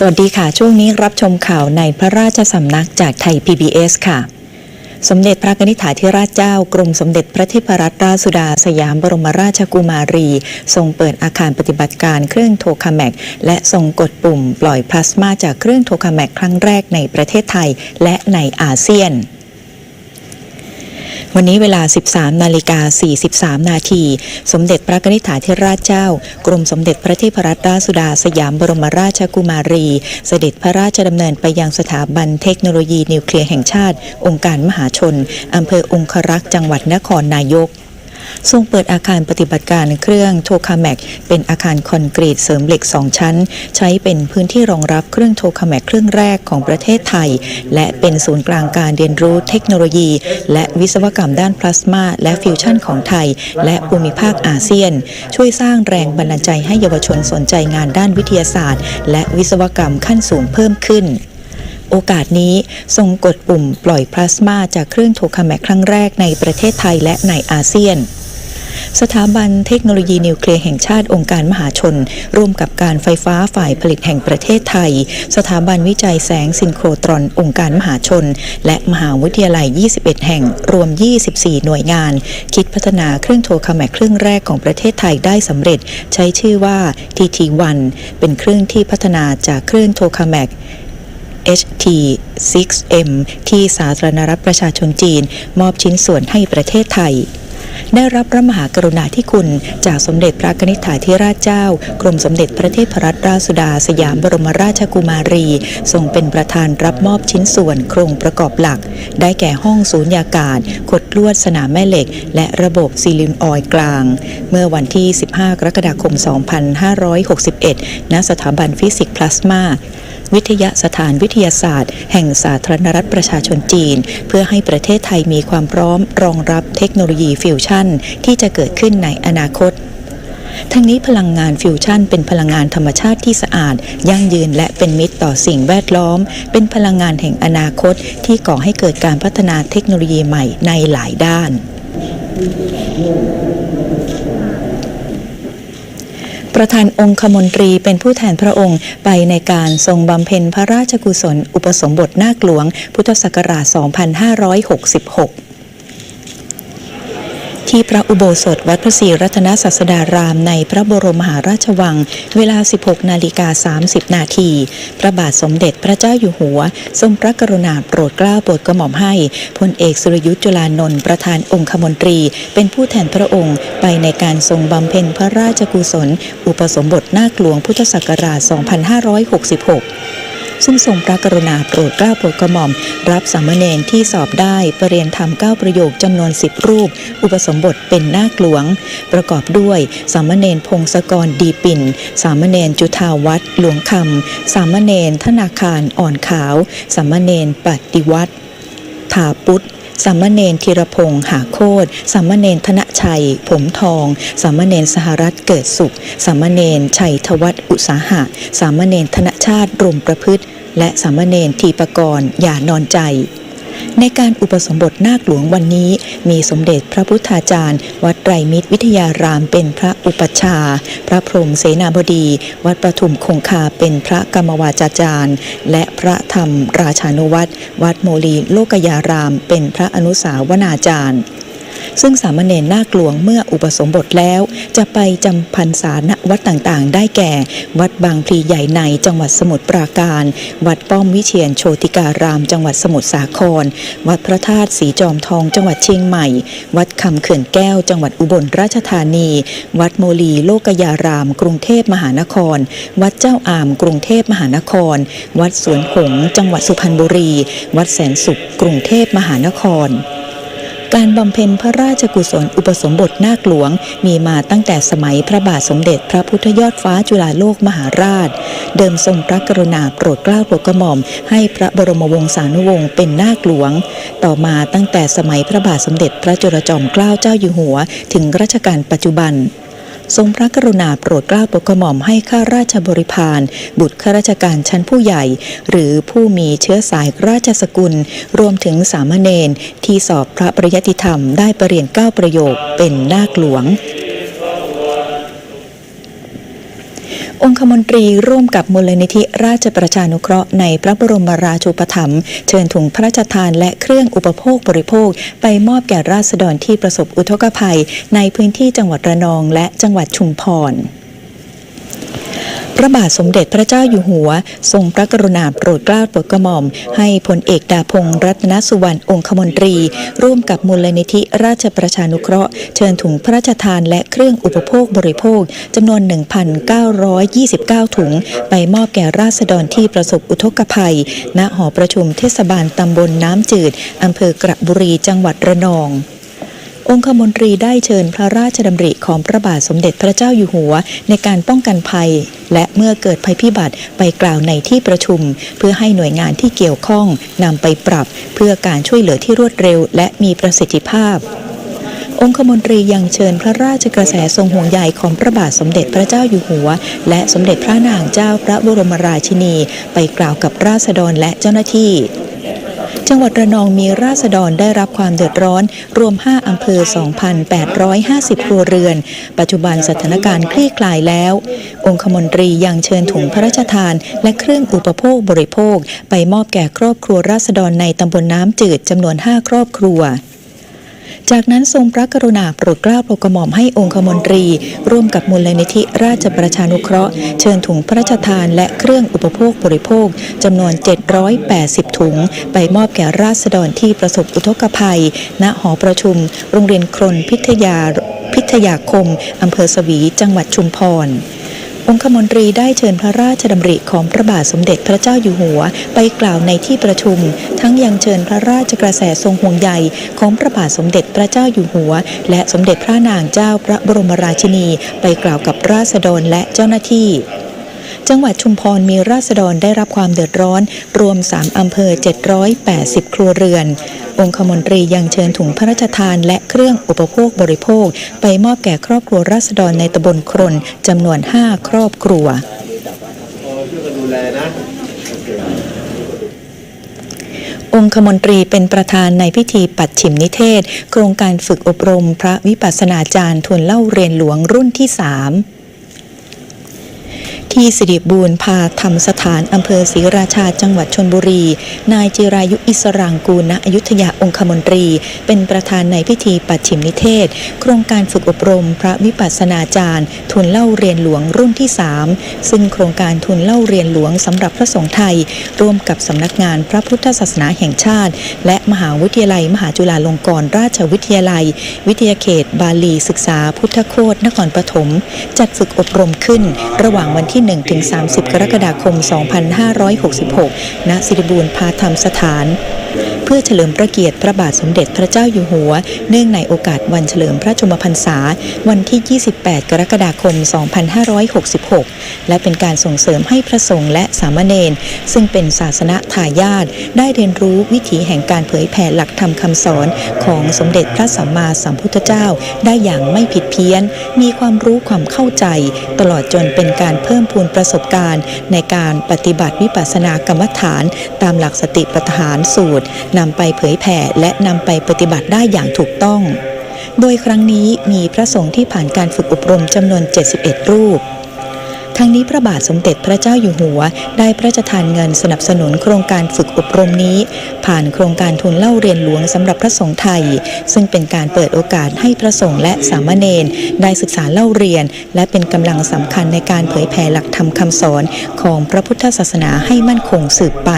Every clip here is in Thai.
สวัสดีค่ะ ช่วงนี้รับชมข่าวในพระราชสำนักจากไทย PBS ค่ะ สมเด็จพระนิธิถาธิราชเจ้ากรมสมเด็จพระเทพรัตนราชสุดาสยามบรมราชกุมารี ทรงเปิดอาคารปฏิบัติการเครื่องโทคาแมก และทรงกดปุ่มปล่อยพลาสมาจากเครื่องโทคาแมกครั้งแรกในประเทศไทยและในอาเซียน วันนี้เวลา 13 นาฬิกา 43 นาที สมเด็จพระนิธิถาธิราชเจ้า กรมสมเด็จพระเทพรัตนราชสุดาสยามบรมราชกุมารี เสด็จพระราชดำเนินไปยังสถาบันเทคโนโลยีนิวเคลียร์แห่งชาติ องค์การมหาชนอำเภอองครักษ์จังหวัดนครนายก ทรงเปิดอาคารปฏิบัติการเครื่องโทคาแมกเป็นอาคารคอนกรีตเสริมเหล็ก 2 ชั้น ใช้เป็นพื้นที่รองรับเครื่องโทคาแมกเครื่องแรกของประเทศไทย และเป็นศูนย์กลางการเรียนรู้เทคโนโลยี และวิศวกรรมด้านพลาสมาและฟิวชั่นของไทย และภูมิภาคอาเซียน ช่วยสร้างแรงบันดาลใจให้เยาวชนสนใจงานด้านวิทยาศาสตร์ และวิศวกรรมขั้นสูงเพิ่มขึ้นโอกาสนี้ทรงกดปุ่มปล่อยพลาสมาจากเครื่องโทคาแมกครั้งแรกในประเทศไทยและในอาเซียน สถาบันเทคโนโลยีนิวเคลียร์แห่งชาติองค์การมหาชน ร่วมกับการไฟฟ้าฝ่ายผลิตแห่งประเทศไทย สถาบันวิจัยแสงซินโครตรอนองค์การมหาชน และมหาวิทยาลัย 21 แห่ง รวม 24 หน่วยงาน คิดพัฒนาเครื่องโทรคาแมกเครื่องแรกของประเทศไทยได้สำเร็จ ใช้ชื่อว่า TT1 เป็นเครื่องที่พัฒนาจากเครื่องโทรคาแมก HT6M ที่สาธารณรัฐประชาชนจีน มอบชิ้นส่วนให้ประเทศไทย ได้รับพระมหากรุณาธิคุณจากสมเด็จพระนิษฐาธิราชเจ้า กรมสมเด็จพระเทพรัตนราชสุดาสยามบรมราชกุมารี ทรงเป็นประธานรับมอบชิ้นส่วนโครงประกอบหลัก ได้แก่ห้องสูญญากาศขดลวดสนามแม่เหล็ก และระบบซีลินออยกลาง เมื่อวันที่ 15 กรกฎาคม 2561 ณ สถาบันฟิสิกส์พลาสมา วิทยาสถานวิทยาศาสตร์ แห่งสาธารณรัฐประชาชนจีน เพื่อให้ประเทศไทยมีความพร้อมรองรับเทคโนโลยีฟิวชั่น ที่จะเกิดขึ้นในอนาคตทั้งนี้พลังงานฟิวชั่นเป็นพลังงานธรรมชาติที่สะอาด ยั่งยืนและเป็นมิตรต่อสิ่งแวดล้อม เป็นพลังงานแห่งอนาคตที่ก่อให้เกิดการพัฒนาเทคโนโลยีใหม่ในหลายด้าน ประธานองคมนตรีเป็นผู้แทนพระองค์ ไปในการทรงบำเพ็ญพระราชกุศล อุปสมบทนาคหลวง พุทธศักราช 2566 ที่พระอุโบสถวัดพระศรีรัตนศาสดารามในพระบรมมหาราชวัง เวลา 16 นาฬิกา 30 นาที พระบาทสมเด็จพระเจ้าอยู่หัว ทรงพระกรุณาโปรดเกล้าโปรดกระหม่อมให้พลเอกสุรยุทธ์จุลานนท์ประธานองคมนตรี เป็นผู้แทนพระองค์ไปในการทรงบำเพ็ญพระราชกุศล อุปสมบทนาคหลวงพุทธศักราช 2566 ซึ่งทรงพระกรุณาโปรดเกล้าโปรดกระหม่อม รับสามเณรที่สอบได้ปรเรียนธรรมเก้าประโยคจำนวนสิบรูป อุปสมบทเป็นนาคหลวง ประกอบด้วยสามเณรพงศกรดีปิ่น สามเณรจุธาวัตรหลวงคำสามเณรธนาคารอ่อนขาว สามเณรปฏิวัติถาปุต สามเณรธีรพงษ์หาโคตสามเณรธนชัย ผมทอง สามเณรสหรัฐเกิดสุข สามเณรชัยทวัฒอุตสาหะ สามเณรธนชาติรมประพฤติ และสามเณรทีปกรณ์อย่านอนใจ ในการอุปสมบทนาคหลวงวันนี้ มีสมเด็จพระพุทธาจารย์ วัดไตรมิตรวิทยารามเป็นพระอุปชา พระพรหมเสนาบดี วัดประทุมคงคาเป็นพระกรรมวาจาจารย์ และพระธรรมราชานุวัตรวัดโมลีโลกยาราม เป็นพระอนุสาวนาจารย์ ซึ่งสามเณรนาคหลวงเมื่ออุปสมบทแล้ว จะไปจำพรรษาณวัดต่างๆ ได้แก่ วัดบางพลีใหญ่ในจังหวัดสมุทรปราการ วัดป้อมวิเชียนโชติการาม จังหวัดสมุทรสาคร วัดพระธาตุสีจอมทองจังหวัดเชียงใหม่ วัดคำเขื่อนแก้ว จังหวัดอุบลราชธานี วัดโมลีโลกยาราม กรุงเทพมหานคร วัดเจ้าอาม กรุงเทพมหานคร วัดสวนหงจังหวัดสุพรรณบุรี วัดแสนสุข กรุงเทพมหานคร การบำเพ็ญพระราชกุศลอุปสมบทนาคหลวง มีมาตั้งแต่สมัยพระบาทสมเด็จพระพุทธยอดฟ้าจุฬาโลกมหาราช เดิมทรงพระกรุณาโปรดเกล้าโปรดกระหม่อม ให้พระบรมวงศานุวงศ์เป็นนาคหลวง ต่อมาตั้งแต่สมัยพระบาทสมเด็จพระจุลจอมเกล้าเจ้าอยู่หัว ถึงรัชกาลปัจจุบัน ทรงพระกรุณาโปรดเกล้าโปรดกระหม่อมให้ข้าราชบริพารบุตรข้าราชการชั้นผู้ใหญ่ หรือผู้มีเชื้อสายราชสกุล รวมถึงสามเณรที่สอบพระปริยติธรรมได้ประเรียนเก้าประโยคเป็นนาคหลวง องคมนตรีร่วมกับมูลนิธิราชประชานุเคราะห์ในพระบรมราชูปถัมภ์เชิญถุงพระราชทานและเครื่องอุปโภคบริโภค ไปมอบแก่ราษฎรที่ประสบอุทกภัย ในพื้นที่จังหวัดระนองและจังหวัดชุมพร พระบาทสมเด็จพระเจ้าอยู่หัว ทรงพระกรุณาโปรดเกล้าโปรดกระหม่อม ให้พลเอกดาพงษ์รัตนสุวรรณองคมนตรี ร่วมกับมูลนิธิราชประชานุเคราะห์ เชิญถุงพระราชทานและเครื่องอุปโภคบริโภคจำนวน 1,929 ถุง ไปมอบแก่ราษฎรที่ประสบอุทกภัย ณหอประชุมเทศบาลตำบลน้ำจืดอำเภอกระบุรีจังหวัดระนอง องคมนตรีได้เชิญพระราชดำริของพระบาทสมเด็จพระเจ้าอยู่หัว ในการป้องกันภัย และเมื่อเกิดภัยพิบัติไปกล่าวในที่ประชุม เพื่อให้หน่วยงานที่เกี่ยวข้องนำไปปรับ เพื่อการช่วยเหลือที่รวดเร็ว และมีประสิทธิภาพองคมนตรียังเชิญพระราชกระแสทรงห่วงใยของพระบาทสมเด็จพระเจ้าอยู่หัว และสมเด็จพระนางเจ้าพระบรมราชินี ไปกล่าวกับราษฎรและเจ้าหน้าที่ จังหวัดระนองมีราษฎรได้รับความเดือดร้อน รวม 5 อำเภอ 2,850 ครัวเรือน ปัจจุบันสถานการณ์คลี่คลายแล้ว องคมนตรียังเชิญถุงพระราชทาน และเครื่องอุปโภคบริโภค ไปมอบแก่ครอบครัวราษฎรในตำบลน้ำจืดจำนวน 5 ครอบครัว จากนั้นทรงพระกรุณาโปรดเกล้าโปรดกระหม่อมให้องคมนตรี ร่วมกับมูลนิธิราชประชานุเคราะห์ เชิญถุงพระราชทานและเครื่องอุปโภคบริโภคจำนวน 780 ถุง ไปมอบแก่ราษฎรที่ประสบอุทกภัย ณหอประชุม โรงเรียนครนพิทยาพิทยาคมอำเภอสวี จังหวัดชุมพร องคมนตรีได้เชิญพระราชดำริของพระบาทสมเด็จพระเจ้าอยู่หัว ไปกล่าวในที่ประชุม ทั้งยังเชิญพระราชกระแสทรงห่วงใยของพระบาทสมเด็จพระเจ้าอยู่หัว และสมเด็จพระนางเจ้าพระบรมราชินี ไปกล่าวกับราษฎรและเจ้าหน้าที่ จังหวัดชุมพรมีราษฎรได้รับความเดือดร้อน รวม 3 อำเภอ 780 ครัวเรือน องคมนตรียังเชิญถุงพระราชทานและเครื่องอุปโภคบริโภค ไปมอบแก่ครอบครัวราษฎรในตำบลครนจำนวน 5 ครอบครัวช่วยกันดูแลนะองคมนตรีเป็นประธานในพิธีปัดฉิมนิเทศ โครงการฝึกอบรมพระวิปัสสนาจารย์ทุนเล่าเรียนหลวงรุ่นที่3 ที่สิริบูรณ์พาธรรมสถานอำเภอศรีราชาจังหวัดชนบุรี นายจิรายุอิสรางกูลณอยุธยาองคมนตรี เป็นประธานในพิธีปัดฉิมนิเทศ โครงการฝึกอบรม พระวิปัสสนาจารย์ ทุนเล่าเรียนหลวงรุ่นที่ 3 ซึ่งโครงการทุนเล่าเรียนหลวงสำหรับพระสงฆ์ไทย ร่วมกับสำนักงานพระพุทธศาสนาแห่งชาติ และมหาวิทยาลัย มหาจุฬาลงกรณราชวิทยาลัย วิทยาเขต บาลีศึกษา พุทธโคตนครปฐมจัดฝึกอบรมขึ้น ระหว่างวันที่1ถึง30 กรกฎาคม 2566 ณ สิริบูรณ์พาธรรมสถาน เพื่อเฉลิมพระเกียรติพระบาทสมเด็จพระเจ้าอยู่หัว เนื่องในโอกาสวันเฉลิมพระชนมพรรษา วันที่ 28 กรกฎาคม 2566 และเป็นการส่งเสริมให้พระสงฆ์และสามเณรซึ่งเป็นศาสนาทายาทได้เรียนรู้วิถีแห่งการเผยแผ่หลักธรรมคำสอนของสมเด็จพระสัมมาสัมพุทธเจ้า ได้อย่างไม่ผิดเพี้ยน มีความรู้ความเข้าใจ ตลอดจนเป็นการเพิ่มพูนประสบการณ์ ในการปฏิบัติวิปัสสนากรรมฐาน ตามหลักสติปัฏฐานสูตรนำไปเผยแผ่และนำไปปฏิบัติได้อย่างถูกต้อง โดยครั้งนี้มีพระสงฆ์ที่ผ่านการฝึกอบรมจำนวน 71 รูป ทั้งนี้พระบาทสมเด็จพระเจ้าอยู่หัว ได้พระราชทานเงินสนับสนุนโครงการฝึกอบรมนี้ ผ่านโครงการทุนเล่าเรียนหลวงสำหรับพระสงฆ์ไทย ซึ่งเป็นการเปิดโอกาสให้พระสงฆ์และสามเณรได้ศึกษาเล่าเรียน และเป็นกำลังสำคัญในการเผยแผ่หลักธรรมคำสอนของพระพุทธศาสนาให้มั่นคงสืบไป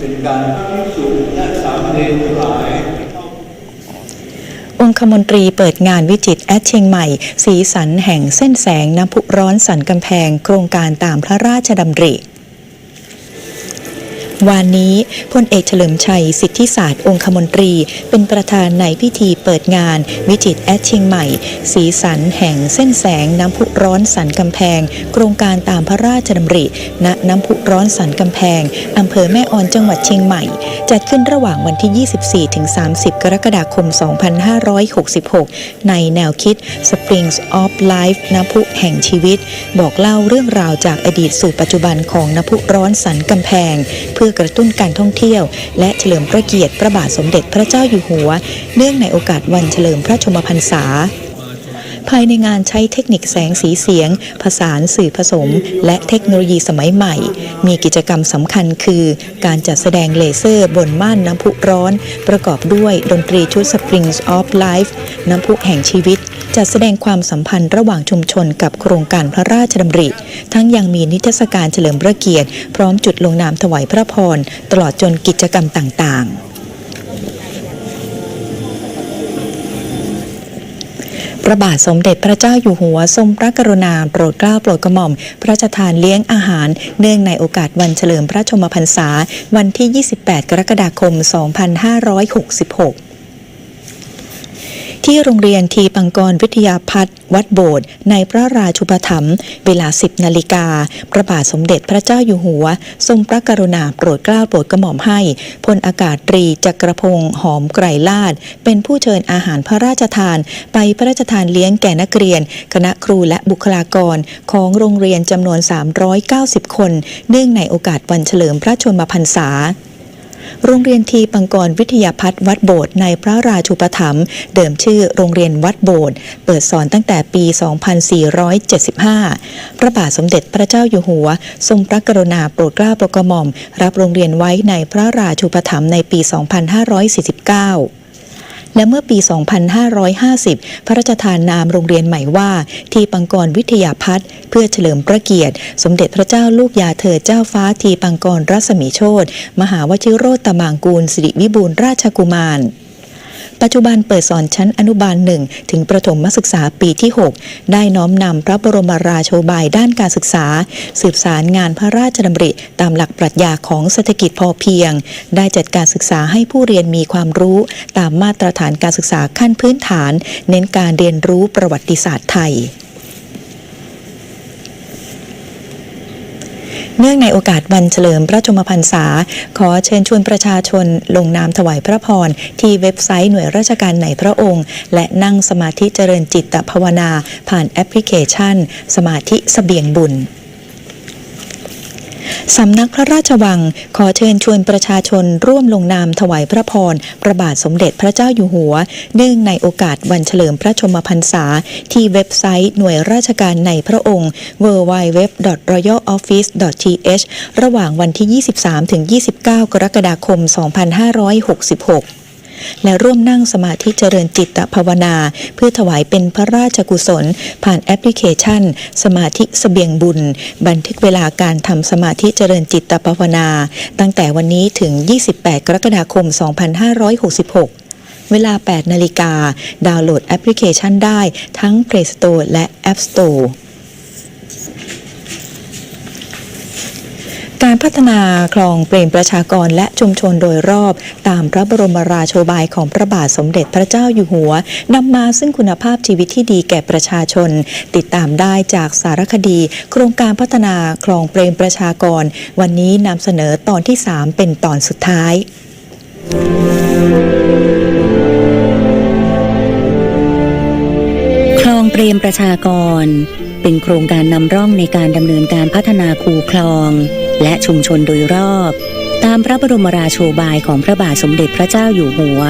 เป็นการพิสูจน์และสามเณรหลาย องคมนตรีเปิดงานวิจิตแอดเชียงใหม่ สีสันแห่งเส้นแสงน้ำพุร้อนสันกำแพง โครงการตามพระราชดำริ วานนี้พลเอกเฉลิมชัยสิทธิศาสตร์องคมนตรี เป็นประธานในพิธีเปิดงาน วิจิตแอดเชียงใหม่ สีสันแห่งเส้นแสงน้ำพุร้อนสันกำแพง โครงการตามพระราชดำริ ณน้ำพุร้อนสันกำแพงอำเภอแม่ออนจังหวัดเชียงใหม่ จัดขึ้นระหว่างวันที่ 24ถึง30 กรกฎาคม 2566 ในแนวคิด Springs of Life น้ำพุแห่งชีวิต บอกเล่าเรื่องราวจากอดีตสู่ปัจจุบันของน้ำพุร้อนสันกำแพง เพื่อกระตุ้นการท่องเที่ยว และเฉลิมพระเกียรติพระบาทสมเด็จพระเจ้าอยู่หัว เนื่องในโอกาสวันเฉลิมพระชนมพรรษา ภายในงานใช้เทคนิคแสงสีเสียง ผสานสื่อผสม และเทคโนโลยีสมัยใหม่ มีกิจกรรมสำคัญคือ การจัดแสดงเลเซอร์บนม่านน้ำพุร้อน ประกอบด้วยดนตรีชุด Springs of Life น้ำพุแห่งชีวิต จัดแสดงความสัมพันธ์ระหว่างชุมชนกับโครงการพระราชดำริ ทั้งยังมีนิทรรศการเฉลิมพระเกียรติ พร้อมจุดลงนามถวายพระพร ตลอดจนกิจกรรมต่างๆ พระบาทสมเด็จพระเจ้าอยู่หัวทรงพระกรุณาโปรดเกล้าโปรดกระหม่อม พระราชทานเลี้ยงอาหาร เนื่องในโอกาสวันเฉลิมพระชนมพรรษา วันที่ 28 กรกฎาคม 2566 ที่โรงเรียนทีปังกรวิทยาพัฒน์วัดโบสถ์ในพระราชูปถัมภ์เวลา 10 นาฬิกา พระบาทสมเด็จพระเจ้าอยู่หัว ทรงพระกรุณาโปรดเกล้าโปรดกระหม่อมให้ พลอากาศตรีจักรพงศ์หอมไกรลาด เป็นผู้เชิญอาหารพระราชทาน ไปพระราชทานเลี้ยงแก่นักเรียน คณะครูและบุคลากรของโรงเรียนจำนวน 390 คน เนื่องในโอกาสวันเฉลิมพระชนมพรรษา โรงเรียนทีปังกรวิทยาพัฒน์วัดโบสถ์ในพระราชูปถัมภ์เดิมชื่อโรงเรียนวัดโบสถ์เปิดสอนตั้งแต่ปี 2475 พระบาทสมเด็จพระเจ้าอยู่หัว ทรงพระกรุณาโปรดเกล้าโปรดกระหม่อม รับโรงเรียนไว้ในพระราชูปถัมภ์ในปี 2549 และเมื่อปี 2550 พระราชทานนามโรงเรียนใหม่ว่า ทีปังกรวิทยาพัฒน์เพื่อเฉลิมพระเกียรติ สมเด็จพระเจ้าลูกยาเธอเจ้าฟ้าทีปังกรรัศมีโชตมหาวชิโรตมังกูลสิริวิบูลราชกุมาร ปัจจุบันเปิดสอนชั้นอนุบาลหนึ่งถึงประถมศึกษาปีที่ 6 ได้น้อมนำพระบรมราโชบายด้านการศึกษา สืบสารงานพระราชดำริ ตามหลักปรัชญาของเศรษฐกิจพอเพียง ได้จัดการศึกษาให้ผู้เรียนมีความรู้ ตามมาตรฐานการศึกษาขั้นพื้นฐาน เน้นการเรียนรู้ประวัติศาสตร์ไทย เนื่องในโอกาสวันเฉลิมพระชมพรรษา ขอเชิญชวนประชาชน ลงนามถวายพระพร ที่เว็บไซต์หน่วยราชการไหนพระองค์ และนั่งสมาธิเจริญจิตภาวนา ผ่านแอปพลิเคชัน สมาธิเสบียงบุญ สำนักพระราชวังขอเชิญชวนประชาชนร่วมลงนามถวายพระพรพระบาทสมเด็จพระเจ้าอยู่หัว เนื่องในโอกาสวันเฉลิมพระชมพรรษา ที่เว็บไซต์หน่วยราชการในพระองค์ www.royaloffice.th ระหว่างวันที่ 23-29 กรกฎาคม 2566 และร่วมนั่งสมาธิเจริญจิตภาวนา เพื่อถวายเป็นพระราชกุศล ผ่านแอปพลิเคชัน สมาธิเสบียงบุญ บันทึกเวลาการทำสมาธิเจริญจิตภาวนา ตั้งแต่วันนี้ถึง 28 กรกฎาคม 2566เวลา 8 นาฬิกา ดาวน์โหลดแอปพลิเคชันได้ทั้ง Play Store และ App Store การพัฒนาคลองเปรมประชากรและชุมชนโดยรอบ ตามพระบรมราโชบายของพระบาทสมเด็จพระเจ้าอยู่หัวนำมาซึ่งคุณภาพชีวิตที่ดีแก่ประชาชน ติดตามได้จากสารคดี โครงการพัฒนาคลองเปรมประชากร วันนี้นำเสนอตอนที่ 3 เป็นตอนสุดท้าย คลองเปรมประชากร เป็นโครงการนำร่องในการดำเนินการพัฒนาคูคลอง และชุมชนโดยรอบ ตามพระบรมราโชบายของพระบาทสมเด็จพระเจ้าอยู่หัว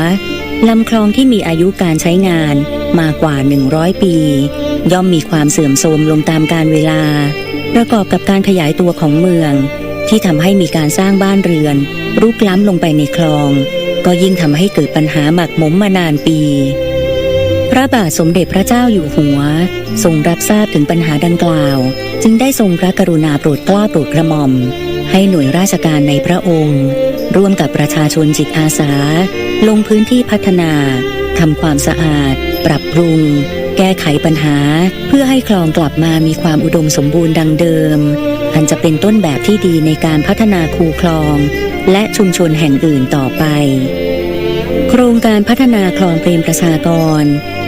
ลำคลองที่มีอายุการใช้งานมากว่า 100 ปี ย่อมมีความเสื่อมโทรมลงตามการเวลา ประกอบกับการขยายตัวของเมือง ที่ทำให้มีการสร้างบ้านเรือน รุกล้ำลงไปในคลอง ก็ยิ่งทำให้เกิดปัญหาหมักหมมมานานปี พระบาทสมเด็จพระเจ้าอยู่หัว ทรงรับทราบถึงปัญหาดังกล่าว จึงได้ทรงพระกรุณาโปรดเกล้าโปรดกระหม่อม ให้หน่วยราชการในพระองค์ ร่วมกับประชาชนจิตอาสา ลงพื้นที่พัฒนาทำความสะอาด ปรับปรุง แก้ไขปัญหา เพื่อให้คลองกลับมามีความอุดมสมบูรณ์ดังเดิม อันจะเป็นต้นแบบที่ดีในการพัฒนาคูคลอง และชุมชนแห่งอื่นต่อไป โครงการพัฒนาคลองเปรมประชากร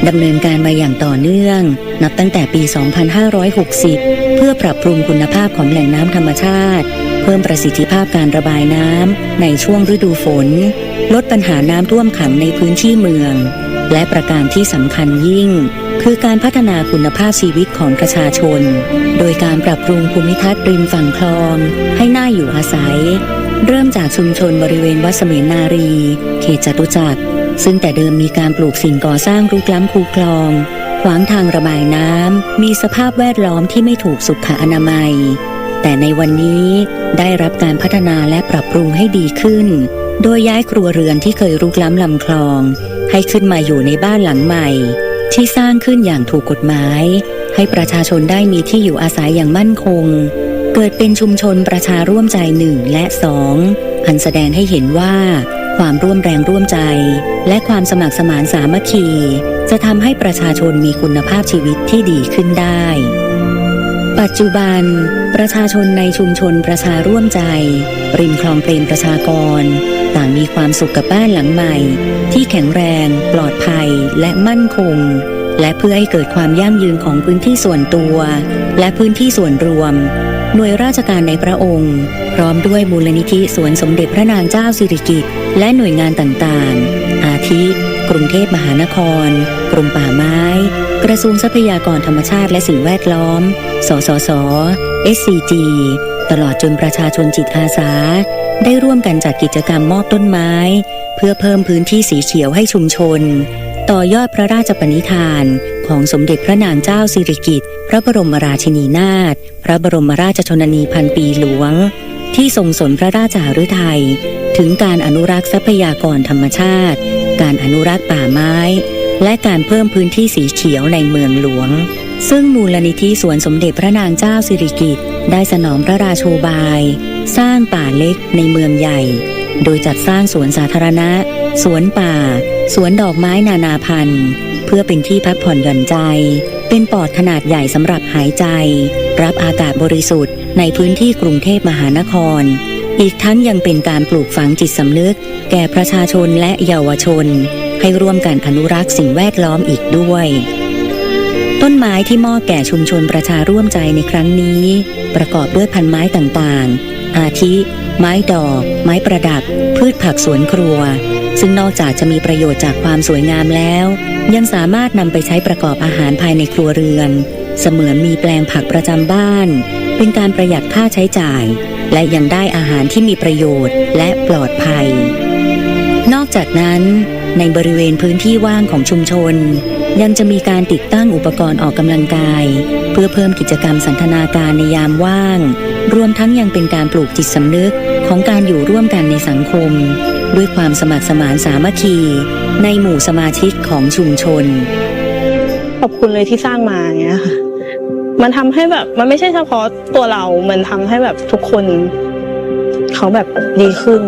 ดำเนินการมาอย่างต่อเนื่อง นับตั้งแต่ปี 2560 เพื่อปรับปรุงคุณภาพของแหล่งน้ำธรรมชาติ เพิ่มประสิทธิภาพการระบายน้ำในช่วงฤดูฝน ลดปัญหาน้ำท่วมขังในพื้นที่เมือง และประการที่สำคัญยิ่ง คือการพัฒนาคุณภาพชีวิตของประชาชน โดยการปรับปรุงภูมิทัศน์ริมฝั่งคลอง ให้น่าอยู่อาศัย เริ่มจากชุมชนบริเวณวัดเสมียนนารี เขตจตุจักร ซึ่งแต่เดิมมีการปลูกสิ่งก่อสร้างรุกล้ำคูคลองผวางทางระบายน้ำ มีสภาพแวดล้อมที่ไม่ถูกสุขอนามัย แต่ในวันนี้ได้รับการพัฒนาและปรับปรุงให้ดีขึ้น โดยย้ายครัวเรือนที่เคยรุกล้ำลำคลอง ให้ขึ้นมาอยู่ในบ้านหลังใหม่ ที่สร้างขึ้นอย่างถูกกฎหมาย ให้ประชาชนได้มีที่อยู่อาศัยอย่างมั่นคง เกิดเป็นชุมชนประชาร่วมใจหนึ่งและสองอันแสดงให้เห็นว่า ความร่วมแรงร่วมใจ และความสมัครสมานสามัคคี จะทำให้ประชาชนมีคุณภาพชีวิตที่ดีขึ้นได้ ปัจจุบัน ประชาชนในชุมชนประชาร่วมใจ ริมคลองเปรมประชากร ต่างมีความสุขกับบ้านหลังใหม่ ที่แข็งแรง ปลอดภัยและมั่นคง และเพื่อให้เกิดความยั่งยืนของพื้นที่ส่วนตัว และพื้นที่ส่วนรวม หน่วยราชการในพระองค์ พร้อมด้วยมูลนิธิสวนสมเด็จพระนางเจ้าสิริกิติ์และหน่วยงานต่างๆ อาทิ กรุงเทพมหานคร กรมป่าไม้ กระทรวงทรัพยากรธรรมชาติและสิ่งแวดล้อม สสส SCG ตลอดจนประชาชนจิตอาสา ได้ร่วมกันจัดกิจกรรมมอบต้นไม้ เพื่อเพิ่มพื้นที่สีเขียวให้ชุมชน ต่อยอดพระราชปณิธาน ของสมเด็จพระนางเจ้าสิริกิติ์พระบรมราชินีนาถพระบรมราชชนนีพันปีหลวง ที่ทรงสนพระราชหฤทัยถึงการอนุรักษ์ทรัพยากรธรรมชาติ การอนุรักษ์ป่าไม้ และการเพิ่มพื้นที่สีเขียวในเมืองหลวง ซึ่งมูลนิธิสวนสมเด็จพระนางเจ้าสิริกิติ์ได้สนองพระราโชบาย สร้างป่าเล็กในเมืองใหญ่ โดยจัดสร้างสวนสาธารณะ สวนป่า สวนดอกไม้นานาพันธุ์ เพื่อเป็นที่พักผ่อนหย่อนใจ เป็นปอดขนาดใหญ่สำหรับหายใจ รับอากาศบริสุทธิ์ในพื้นที่กรุงเทพมหานคร อีกทั้งยังเป็นการปลูกฝังจิตสำนึก แก่ประชาชนและเยาวชน ให้ร่วมกันอนุรักษ์สิ่งแวดล้อมอีกด้วย ต้นไม้ที่มอบแก่ชุมชนประชาร่วมใจในครั้งนี้ ประกอบด้วยพันไม้ต่างๆ อาทิ ไม้ดอก ไม้ประดับ พืชผักสวนครัว ซึ่งนอกจากจะมีประโยชน์จากความสวยงามแล้ว ยังสามารถนำไปใช้ประกอบอาหารภายในครัวเรือน เสมือนมีแปลงผักประจำบ้าน เป็นการประหยัดค่าใช้จ่าย และยังได้อาหารที่มีประโยชน์และปลอดภัย นอกจากนั้น ในบริเวณพื้นที่ว่างของชุมชน ยังจะมีการติดตั้งอุปกรณ์ออกกำลังกาย เพื่อเพิ่มกิจกรรมสันทนาการในยามว่าง รวมทั้งยังเป็นการปลูกจิตสำนึกของการอยู่ร่วมกันในสังคม ด้วยความสมัครสมานสามัคคี ในหมู่สมาชิกของชุมชน ขอบคุณเลยที่สร้างมาเงี้ยค่ะมันทำให้แบบมันไม่ใช่เฉพาะตัวเรา มันทำให้แบบทุกคน เขาแบบดีขึ้น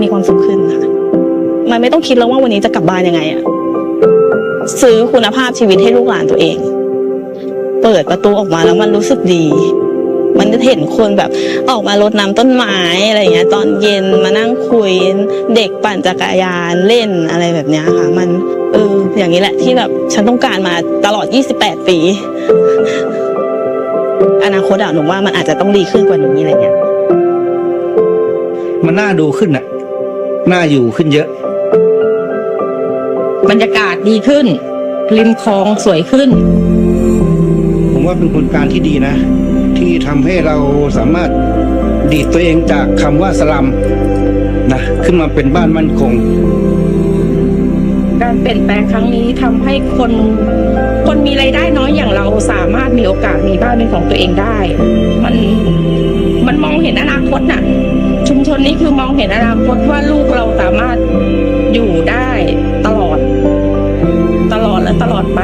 มีความสุขขึ้นค่ะมันไม่ต้องคิดแล้วว่าวันนี้จะกลับบ้านยังไงอะซื้อคุณภาพชีวิตให้ลูกหลานตัวเอง เปิดประตูออกมาแล้วมันรู้สึกดี มันจะเห็นคนแบบออกมารดน้ำต้นไม้อะไรอย่างเงี้ย ตอนเย็นมานั่งคุยเด็กปั่นจักรยานเล่นอะไรแบบเนี้ยค่ะ มันเอออย่างนี้แหละที่แบบฉันต้องการมาตลอด 28 ปี อนาคตอะหนูว่ามันอาจจะต้องดีขึ้นกว่านี้อะไรเงี้ยมันน่าดูขึ้นอะน่าอยู่ขึ้นเยอะ บรรยากาศดีขึ้น ริมคลองสวยขึ้น ผมว่าเป็นผลการที่ดีนะ ที่ทำให้เราสามารถดีดตัวเองจากคำว่าสลัมนะขึ้นมาเป็นบ้านมั่นคง การเปลี่ยนแปลงครั้งนี้ทำให้คนคนมีรายได้น้อยอย่างเราสามารถมีโอกาสมีบ้านเป็นของตัวเองได้ มันมันมองเห็นอนาคตน่ะ ชุมชนนี้คือมองเห็นอนาคตว่าลูกเราสามารถอยู่ได้ตลอด ตลอดและตลอดไป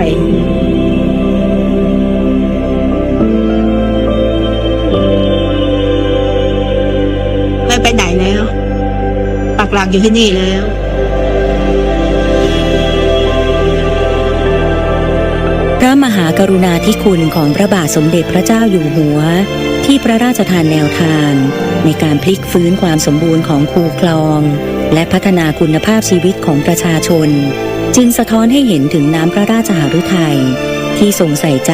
หลักอยู่ที่นี่แล้วพระมหากรุณาธิคุณของพระบาทสมเด็จพระเจ้าอยู่หัว ที่พระราชทานแนวทาง ในการพลิกฟื้นความสมบูรณ์ของคูคลอง และพัฒนาคุณภาพชีวิตของประชาชน จึงสะท้อนให้เห็นถึงน้ำพระราชหฤทัย ที่ทรงใส่ใจ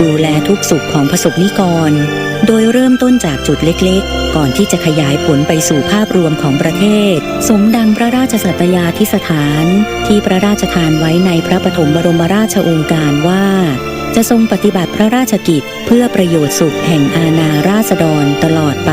ดูแลทุกสุขของประสบนิกร โดยเริ่มต้นจากจุดเล็กๆ ก่อนที่จะขยายผลไปสู่ภาพรวมของประเทศ สมดังพระราชสัตยาธิสถาน ที่พระราชทานไว้ในพระปฐมบรมราชโองการว่า จะทรงปฏิบัติพระราชกิจเพื่อประโยชน์สุขแห่งอาณาราษฎรตลอดไป